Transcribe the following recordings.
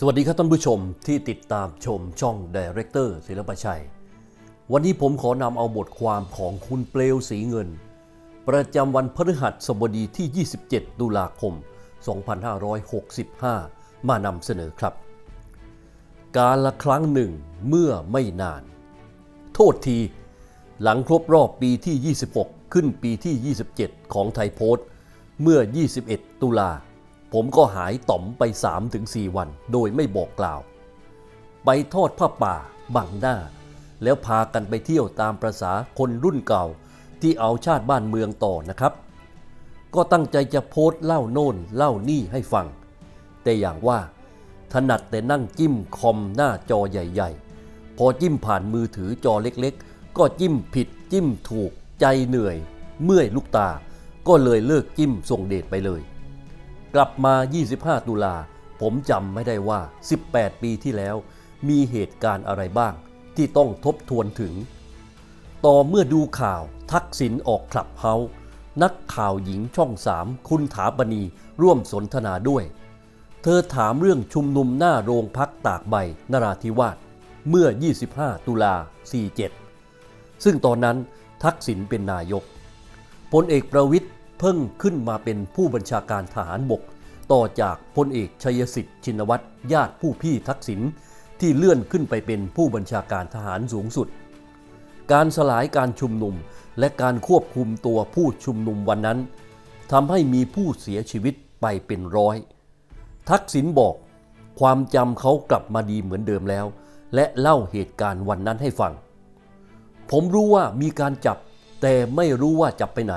สวัสดีครับท่านผู้ชมที่ติดตามชมช่องดีเรคเตอร์ศิลปชัย วันนี้ผมขอนำเอาบทความของคุณเปลวสีเงิน ประจำวันพฤหัสบดีที่ 27 ตุลาคม 2565 มานำเสนอครับ การละครั้งหนึ่งเมื่อไม่นาน โทษที หลังครบรอบปีที่ 26 ขึ้นปีที่ 27 ของไทยโพสต์เมื่อ 21 ตุลา ผมก็หายต่อมไป 3-4 วัน โดยไม่บอกกล่าว ไปทอดผ้าป่าบังหน้า แล้วพากันไปเที่ยวตามประษาคนรุ่นเก่า ที่เอาชาติบ้านเมืองต่อนะครับ ก็ตั้งใจจะโพสต์เล่าโน่นเล่านี่ให้ฟัง แต่อย่างว่า ถนัดแต่นั่งจิ้มคอมหน้าจอใหญ่ ๆ พอจิ้มผ่านมือถือจอเล็กๆ ก็จิ้มผิดจิ้มถูกใจเหนื่อย เมื่อยลูกตา ก็เลยเลิกจิ้มส่งเดชไปเลย กลับมา 25 ตุลา ผมจำไม่ได้ว่า 18 ปีที่แล้ว มีเหตุการณ์อะไรบ้าง ที่ต้องทบทวนถึง ต่อเมื่อดูข่าวทักษิณออกคลับเฮาส์นักข่าวหญิงช่องสามคุณถาปณีร่วมสนทนาด้วย เธอถามเรื่องชุมนุมหน้าโรงพักตากใบนราธิวาสเมื่อ 25 ตุลา 47 ซึ่งตอนนั้นทักษิณเป็นนายกพลเอกประวิทย์ เพิ่งขึ้นมาเป็นผู้บัญชาการทหารบก ต่อจากพลเอกชัยสิทธิ์ชินวัตรญาติผู้พี่ทักษิณที่เลื่อนขึ้นไปเป็นผู้บัญชาการทหารสูงสุด การสลายการชุมนุมและการควบคุมตัวผู้ชุมนุมวันนั้นทำให้มีผู้เสียชีวิตไปเป็นร้อย ทักษิณบอกความจำเขากลับมาดีเหมือนเดิมแล้ว และเล่าเหตุการณ์วันนั้นให้ฟัง ผมรู้ว่ามีการจับแต่ไม่รู้ว่าจับไปไหน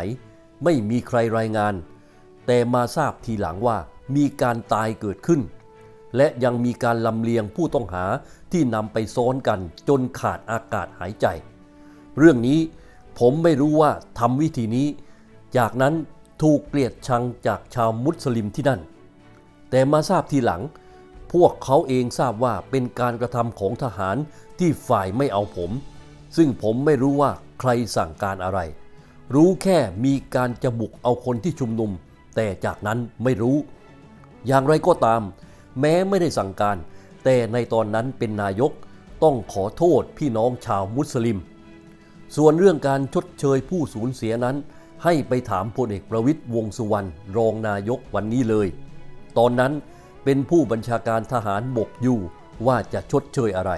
ไม่มีใครรายงาน แต่มาทราบทีหลังว่ามีการตายเกิดขึ้น และยังมีการลำเลียงผู้ต้องหาที่นำไปซ้อนกันจนขาดอากาศหายใจ เรื่องนี้ผมไม่รู้ว่าทำวิธีนี้ จากนั้นถูกเกลียดชังจากชาวมุสลิมที่นั่น แต่มาทราบทีหลัง พวกเขาเองทราบว่าเป็นการกระทำของทหารที่ฝ่ายไม่เอาผม ซึ่งผมไม่รู้ว่าใครสั่งการอะไร รู้แค่มีการจะบุกเอาคนที่ชุมนุม แต่จากนั้นไม่รู้ อย่างไรก็ตาม แม้ไม่ได้สั่งการ แต่ในตอนนั้นเป็นนายกต้องขอโทษพี่น้องชาวมุสลิม ส่วนเรื่องการชดเชยผู้สูญเสียนั้น ให้ไปถามพลเอกประวิตยวงสุวรรณรองนายกวันนี้เลย ตอนนั้นเป็นผู้บัญชาการทหารบกอยู่ว่าจะชดเชยอะไร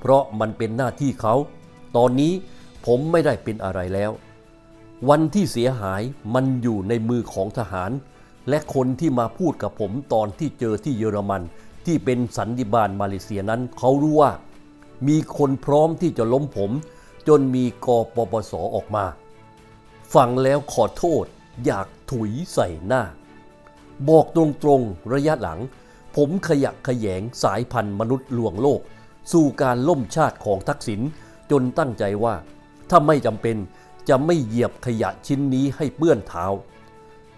เพราะมันเป็นหน้าที่เขา ตอนนี้ผมไม่ได้เป็นอะไรแล้ว วันที่เสียหายมันอยู่ในมือของทหาร และคนที่มาพูดกับผมตอนที่เจอที่เยอรมัน ที่เป็นสันนิบาลมาเลเซียนั้น เขารู้ว่า มีคนพร้อมที่จะล้มผม จนมีกปปสออกมา ฟังแล้วขอโทษ อยากถุยใส่หน้า บอกตรงๆระยะหลัง ผมขยะแขยงสายพันธุ์มนุษย์ลวงโลก สู่การล่มชาติของทักษิณจนตั้งใจว่า ถ้าไม่จำเป็น จะไม่เหยียบขยะชิ้นนี้ให้เปื้อนเท้า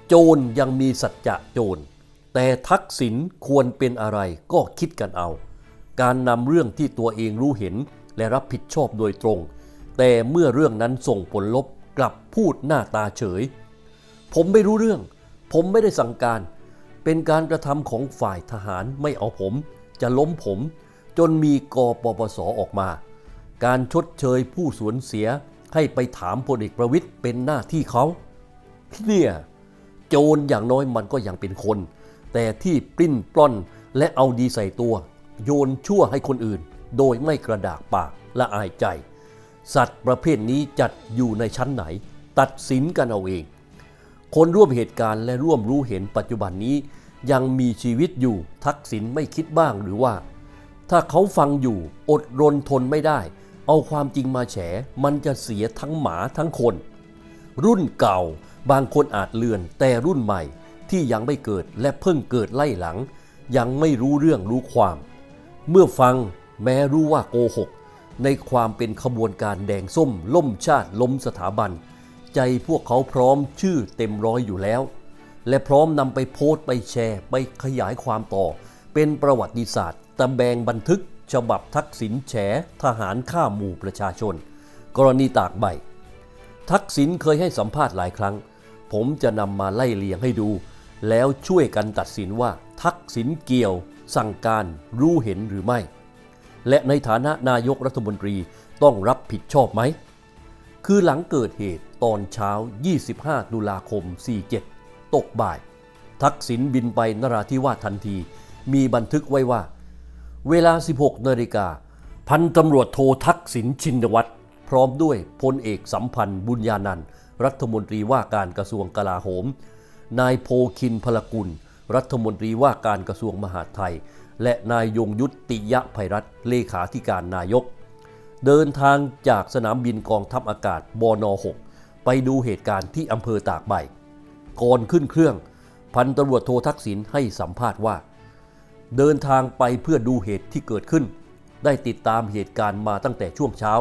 โจรยังมีสัจจะโจร แต่ทักษิณควรเป็นอะไรก็คิดกันเอา การนำเรื่องที่ตัวเองรู้เห็นและรับผิดชอบโดยตรง แต่เมื่อเรื่องนั้นส่งผลลบกลับพูดหน้าตาเฉย ผมไม่รู้เรื่อง ผมไม่ได้สั่งการ เป็นการกระทำของฝ่ายทหารไม่เอาผม จะล้มผม จนมีกปปสออกมา การชดเชยผู้สูญเสีย ให้ไปถามพลเอกประวิตยเป็นหน้าที่เขาเนี่ยโจรอย่างน้อยมันก็ยังเป็นคน แต่ที่ปลิ้นปล้อนและเอาดีใส่ตัว โยนชั่วให้คนอื่น โดยไม่กระดากปากละอายใจ สัตว์ประเภทนี้จัดอยู่ในชั้นไหน ตัดสินกันเอาเอง คนร่วมเหตุการณ์และร่วมรู้เห็นปัจจุบันนี้ยังมีชีวิตอยู่ทักษิณไม่คิดบ้างหรือว่า ถ้าเขาฟังอยู่อดรนทนไม่ได้ เอาความจริงมาแฉ มันจะเสียทั้งหมาทั้งคน รุ่นเก่าบางคนอาจเลือน แต่รุ่นใหม่ที่ยังไม่เกิดและเพิ่งเกิดไล่หลัง ยังไม่รู้เรื่องรู้ความ เมื่อฟังแม้รู้ว่าโกหก ในความเป็นขบวนการแดงส้ม ล่มชาติล้มสถาบัน ใจพวกเขาพร้อมชื่อเต็มร้อยอยู่แล้ว และพร้อมนำไปโพสต์ไปแชร์ ไปขยายความต่อ เป็นประวัติศาสตร์ตะแบงบันทึก ฉบับทักษิณแฉทหารฆ่าหมู่ประชาชน กรณีตากใบ ทักษิณเคยให้สัมภาษณ์หลายครั้ง ผมจะนำมาไล่เลียงให้ดู แล้วช่วยกันตัดสินว่าทักษิณเกี่ยว สั่งการรู้เห็นหรือไม่ และในฐานะนายกรัฐมนตรีต้องรับผิดชอบไหม คือหลังเกิดเหตุตอนเช้า 25 ตุลาคม 47 ตกบ่าย ทักษิณบินไปนราธิวาสทันที มีบันทึกไว้ว่า เวลา 16 นาฬิกา พันตำรวจโททักษิณชินวัตร พร้อมด้วยพลเอกสัมพันธ์บุญญานันท์รัฐมนตรีว่าการกระทรวงกลาโหม นายโพคินพลกุล รัฐมนตรีว่าการกระทรวงมหาดไทย และนายยงยุติยะไพรัตน์เลขาธิการนายก เดินทางจากสนามบินกองทัพอากาศบน 6 ไปดูเหตุการณ์ที่อำเภอตากใบ ก่อนขึ้นเครื่อง พันตำรวจโททักษิณให้สัมภาษณ์ว่า เดินทางไปเพื่อดูเหตุที่เกิดขึ้น ได้ติดตามเหตุการณ์มาตั้งแต่ช่วงเช้า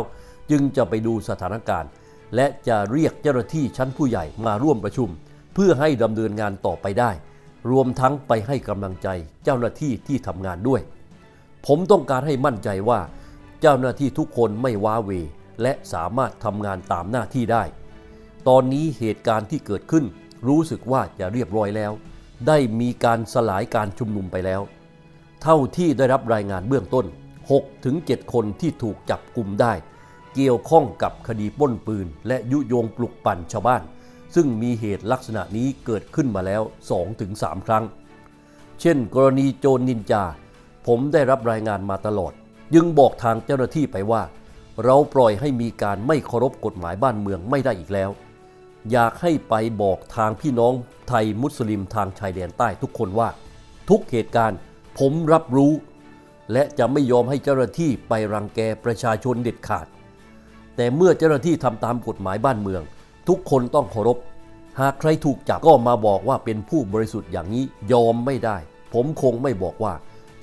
จึงจะไปดูสถานการณ์ และจะเรียกเจ้าหน้าที่ชั้นผู้ใหญ่มาร่วมประชุม เพื่อให้ดำเนินงานต่อไปได้ รวมทั้งไปให้กำลังใจเจ้าหน้าที่ที่ทำงานด้วย ผมต้องการให้มั่นใจว่า เจ้าหน้าที่ทุกคนไม่ว้าเวและสามารถทำงานตามหน้าที่ได้ ตอนนี้เหตุการณ์ที่เกิดขึ้น รู้สึกว่าจะเรียบร้อยแล้ว ได้มีการสลายการชุมนุมไปแล้ว เท่าที่ได้รับรายงานเบื้องต้น6ถึง7คนที่ถูกจับกลุ่มได้ เกี่ยวข้องกับคดีป้นปืน และยุยงปลุกปั่นชาวบ้าน ซึ่งมีเหตุลักษณะนี้เกิดขึ้นมาแล้ว 2-3 ครั้ง เช่น กรณีโจรนินจา ผมได้รับรายงานมาตลอด ยึงบอกทางเจ้าหน้าที่ไปว่า เราปล่อยให้มีการไม่เคารพกฎหมายบ้านเมืองไม่ได้อีกแล้ว อยากให้ไปบอกทางพี่น้องไทยมุสลิมทางชายแดนใต้ทุกคนว่า ทุกเหตุการณ์ ผมรับรู้ และจะไม่ยอมให้เจ้าหน้าที่ไปรังแกประชาชนเด็ดขาด แต่เมื่อเจ้าหน้าที่ทำตามกฎหมายบ้านเมือง ทุกคนต้องเคารพ หากใครถูกจับก็มาบอกว่าเป็นผู้บริสุทธิ์อย่างนี้ยอมไม่ได้ ผมคงไม่บอกว่า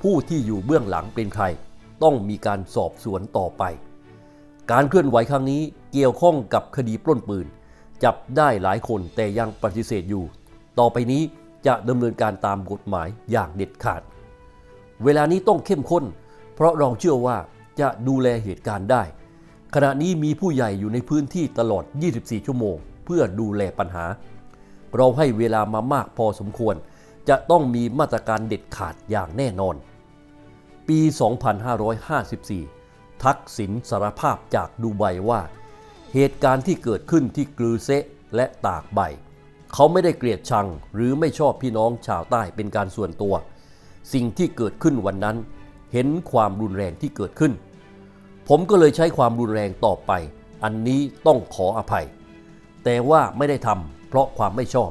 ผู้ที่อยู่เบื้องหลังเป็นใคร ต้องมีการสอบสวนต่อไป การเคลื่อนไหวครั้งนี้เกี่ยวข้องกับคดีปล้นปืน จับได้หลายคนแต่ยังปฏิเสธอยู่ ต่อไปนี้จะดำเนินการตามกฎหมายอย่างเด็ดขาด เวลานี้ต้องเข้มข้น เพราะเราเชื่อว่าจะดูแลเหตุการณ์ได้ ขณะนี้มีผู้ใหญ่อยู่ในพื้นที่ตลอด 24 ชั่วโมง เพื่อดูแลปัญหา เราให้เวลามามากพอสมควร จะต้องมีมาตรการเด็ดขาดอย่างแน่นอน ปี 2554 ทักษิณสารภาพจากดูไบว่า เหตุการณ์ที่เกิดขึ้นที่กลือเซะและตากใบ เขาไม่ได้เกลียดชังหรือไม่ชอบพี่น้องชาวใต้เป็นการส่วนตัว สิ่งที่เกิดขึ้นวันนั้น เห็นความรุนแรงที่เกิดขึ้น ผมก็เลยใช้ความรุนแรงต่อไป อันนี้ต้องขออภัย แต่ว่าไม่ได้ทำเพราะความไม่ชอบ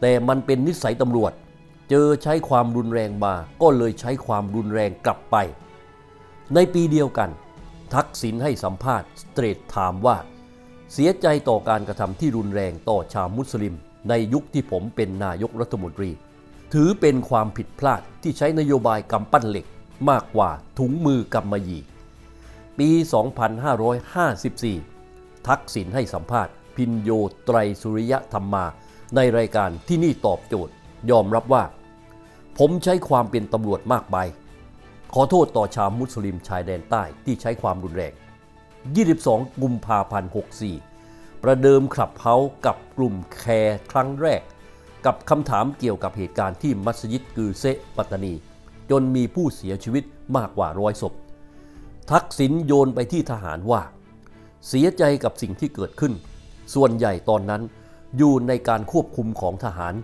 แต่มันเป็นนิสัยตำรวจ เจอใช้ความรุนแรงมาก็เลยใช้ความรุนแรงกลับไป ในปีเดียวกัน ทักษิณให้สัมภาษณ์สเตรทไทม์ว่า เสียใจต่อการกระทำที่รุนแรงต่อชาวมุสลิม ในยุคที่ผมเป็นนายกรัฐมนตรี ถือเป็นความผิดพลาดที่ใช้นโยบายกำปั้นเหล็กมากกว่าถุงมือกำมะหยี่ ปี 2554 ทักษิณให้สัมภาษณ์พินโยไตรสุริยะธรรมา ในรายการที่นี่ตอบโจทย์ ยอมรับว่า ผมใช้ความเป็นตำรวจมากไป ขอโทษต่อชาวมุสลิมชายแดนใต้ที่ใช้ความรุนแรง 22 กุมภาพันธ์ 64 ประเดิมขับเฮากับกลุ่มแคร์ครั้งแรก กับคำถามเกี่ยวกับเหตุการณ์ที่มัสยิดกือเซปัตตานี จนมีผู้เสียชีวิตมากกว่าร้อยศพ ทักษิณโยนไปที่ทหารว่า เสียใจกับสิ่งที่เกิดขึ้น ส่วนใหญ่ตอนนั้นอยู่ในการควบคุมของทหาร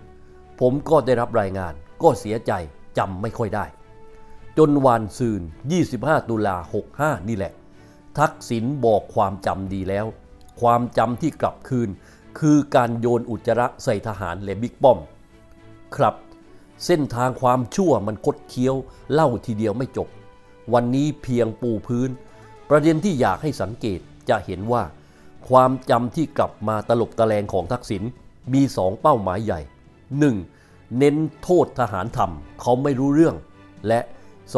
ผมก็ได้รับรายงาน ก็เสียใจจำไม่ค่อยได้ จนวานซืน 25 ตุลา 65 นี่แหละ ทักษิณบอกความจำดีแล้ว ความจำที่กลับคืน คือการโยนอุจจาระใส่ทหารและบิ๊กป้อม ครับ เส้นทางความชั่วมันคดเคี้ยวเล่าทีเดียวไม่จบ วันนี้เพียงปูพื้น ประเด็นที่อยากให้สังเกตจะเห็นว่า ความจำที่กลับมาตลบตะแลงของทักษิณมีสองเป้าหมายใหญ่ 1. เน้นโทษทหารทำเขาไม่รู้เรื่อง และ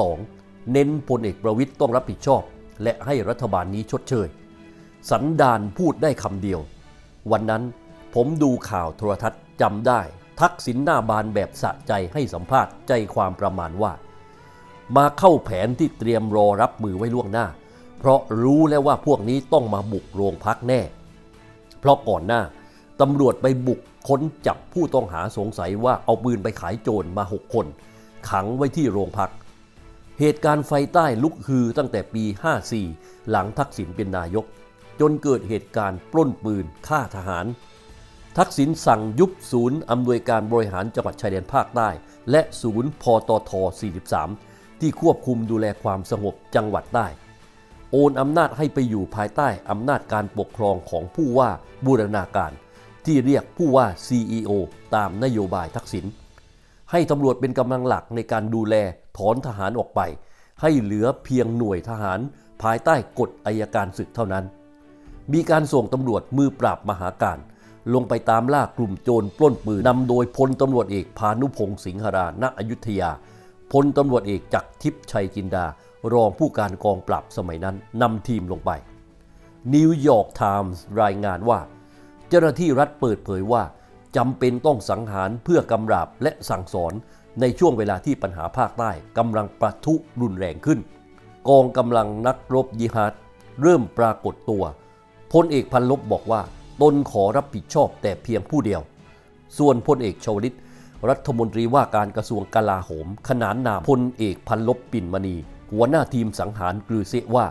2. เน้นพลเอกประวิตยต้องรับผิดชอบ และให้รัฐบาลนี้ชดเชย สันดานพูดได้คำเดียว วันนั้นผมดูข่าวโทรทัศน์จำได้ ทักษิณหน้าบานแบบสะใจให้สัมภาษณ์ใจความประมาณว่า มาเข้าแผนที่เตรียมรอรับมือไว้ล่วงหน้า เพราะรู้แล้วว่าพวกนี้ต้องมาบุกโรงพักแน่ เพราะก่อนหน้าตำรวจไปบุกค้นจับผู้ต้องหาสงสัยว่าเอาปืนไปขายโจรมา 6 คน ขังไว้ที่โรงพัก เหตุการณ์ไฟใต้ลุกฮือตั้งแต่ปี 54 หลังทักษิณเป็นนายก จนเกิดเหตุการณ์ปล้นปืนฆ่าทหาร ทักษิณสั่งยุบศูนย์อำนวยการบริหารจังหวัดชายแดนภาคใต้ และศูนย์พตท 43 ที่ควบคุมดูแลความสงบจังหวัดใต้โอนอำนาจให้ไปอยู่ภายใต้อำนาจการปกครองของผู้ว่าบูรณาการ ที่เรียกผู้ว่า CEO ตามนโยบายทักษิณให้ตำรวจเป็นกำลังหลักในการดูแลถอนทหารออกไป ให้เหลือเพียงหน่วยทหารภายใต้กฎอายการศึกเท่านั้น มีการส่งตำรวจมือปราบมหาการ ลงไปตามล่ากลุ่มโจรปล้นปืนนำโดยพลตำรวจเอกพานุพงศ์สิงหราณอยุธยาพลตำรวจเอกจักรทิพย์ชัยจินดา รองผู้การกองปราบสมัยนั้นนำทีมลงไปนิวยอร์กไทมส์รายงานว่า เจ้าหน้าที่รัฐเปิดเผยว่าจำเป็นต้องสังหารเพื่อกำราบและสั่งสอนในช่วงเวลาที่ปัญหาภาคใต้กำลังประทุรุนแรงขึ้น กองกำลังนักรบยิฮาดเริ่มปรากฏตัว พลเอกพันลบบอกว่าตนขอรับผิดชอบแต่เพียงผู้เดียว ส่วนพลเอกชวลิต รัฐมนตรีว่าการกระทรวงกลาโหม ขนานนามพลเอกพันลบปิ่นมณี หัวหน้าทีมสังหารกรือเซว่า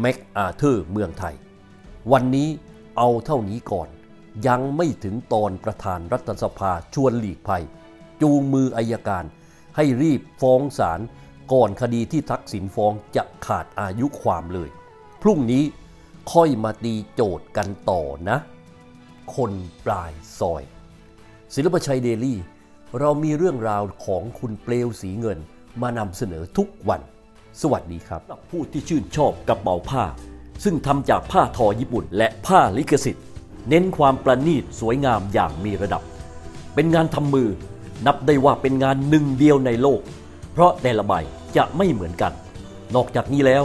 แม็กอาเธอร์เมืองไทย วันนี้เอาเท่านี้ก่อน ยังไม่ถึงตอนประธานรัฐสภาชวนหลีกภัย จูงมืออายการ ให้รีบฟ้องศาลก่อนคดีที่ทักษิณฟ้องจะขาดอายุความเลย พรุ่งนี้ ค่อยมาตีโจทย์กันต่อนะ คนปลายซอย ศิลปชัยเดลี่ เรามีเรื่องราวของคุณเปลวสีเงินมานำเสนอทุกวัน สวัสดีครับ ผู้ที่ชื่นชอบกระเป๋าผ้า ซึ่งทำจากผ้าทอญี่ปุ่น และผ้าลิขสิทธิ์ เน้นความประณีตสวยงามอย่างมีระดับ เป็นงานทำมือ นับได้ว่าเป็นงานหนึ่งเดียวในโลก เพราะแต่ละใบจะไม่เหมือนกัน นอกจากนี้แล้ว